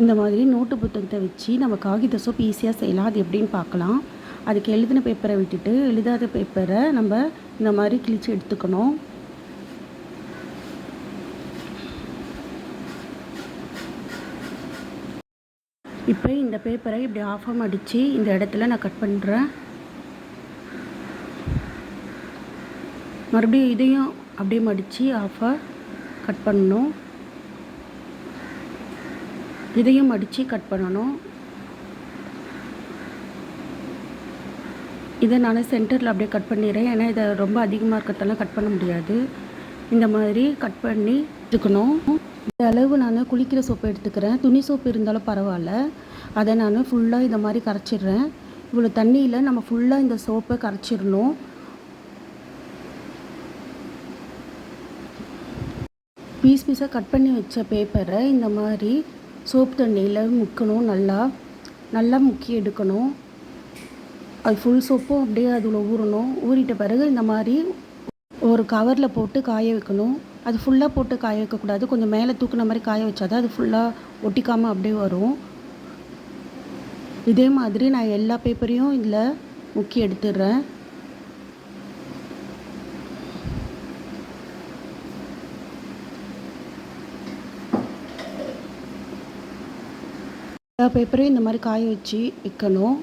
இந்த மாதிரி நோட்டு புத்தகத்தை வச்சு நம்ம காகித சோப் ஈஸியாக செய்யலாம். அது எப்படின்னு பார்க்கலாம். அதுக்கு எழுதின பேப்பரை விட்டுட்டு எழுதாத பேப்பரை நம்ம இந்த மாதிரி கிழிச்சு எடுத்துக்கணும். இப்போ இந்த பேப்பரை இப்படி ஆஃபாக அடித்து இந்த இடத்துல நான் கட் பண்ணுறேன் மறுபடியும் இதையும் அப்படியே மடித்து ஆஃபாக கட் பண்ணணும். இதையும் அடித்து கட் பண்ணணும். இதை நான் சென்டரில் அப்படியே கட் பண்ணிடுறேன். ஏன்னா இதை ரொம்ப அதிகமாக இருக்கிறதெல்லாம் கட் பண்ண முடியாது. இந்த மாதிரி கட் பண்ணி எடுத்துக்கணும் இந்த அளவு நான் குளிக்கிற சோப்பு எடுத்துக்கிறேன். துணி சோப்பு இருந்தாலும் பரவாயில்ல. அதை நான் ஃபுல்லாக இந்த மாதிரி கரைச்சிடுறேன். இவ்வளோ தண்ணியில் நம்ம ஃபுல்லாக இந்த சோப்பை கரைச்சிடணும். பீஸ் பீஸாக கட் பண்ணி வச்ச பேப்பரை இந்த மாதிரி சோப்பு தண்ணியில் முக்கணும் நல்லா நல்லா முக்கி எடுக்கணும். அது ஃபுல் சோப்பும் அப்படியே அதில் ஊறணும். ஊறிட்ட பிறகு இந்த மாதிரி ஒரு கவரில் போட்டு காய வைக்கணும். அது ஃபுல்லாக போட்டு காய வைக்கக்கூடாது. கொஞ்சம் மேலே தூக்குன மாதிரி காய வச்சா தான் அது ஃபுல்லாக ஒட்டிக்காமல் அப்படியே வரும். இதே மாதிரி நான் எல்லா பேப்பரையும் இதில் முக்கி எடுத்துடுறேன். எல்லா பேப்பரையும் இந்த மாதிரி காய வச்சு விற்கணும்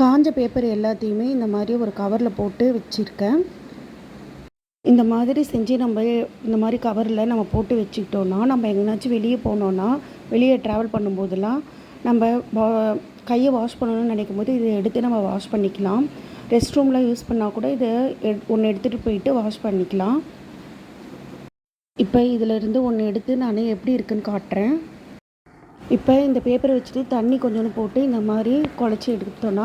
காஞ்ச பேப்பர் எல்லாத்தையுமே இந்த மாதிரி ஒரு கவரில் போட்டு வச்சுருக்கேன். இந்த மாதிரி செஞ்சு நம்ம இந்த மாதிரி கவரில் நம்ம போட்டு வச்சுக்கிட்டோன்னா நம்ம எங்கேனாச்சும் வெளியே போனோன்னா வெளியே ட்ராவல் பண்ணும்போதெல்லாம் நம்ம கையை வாஷ் பண்ணணும்னு நினைக்கும் போது இதை எடுத்து நம்ம வாஷ் பண்ணிக்கலாம். ரெஸ்ட் ரூமில் யூஸ் பண்ணால் கூட இதை ஒன்று எடுத்துகிட்டு போயிட்டு வாஷ் பண்ணிக்கலாம். இப்போ இதிலிருந்து ஒன்று எடுத்து நான் எப்படி இருக்குன்னு காட்டுறேன். இப்போ இந்த பேப்பரை வச்சுட்டு தண்ணி கொஞ்சோண்டு போட்டு இந்த மாதிரி குழச்சி எடுத்தோன்னா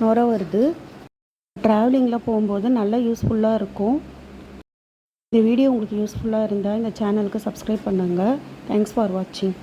நுர வருது. ட்ராவலிங்கில் போகும்போது நல்லா யூஸ்ஃபுல்லாக இருக்கும். இந்த வீடியோ உங்களுக்கு யூஸ்ஃபுல்லாக இருந்தால் இந்த சேனலுக்கு சப்ஸ்கிரைப் பண்ணுங்கள் தேங்க்ஸ் ஃபார் வாட்சிங்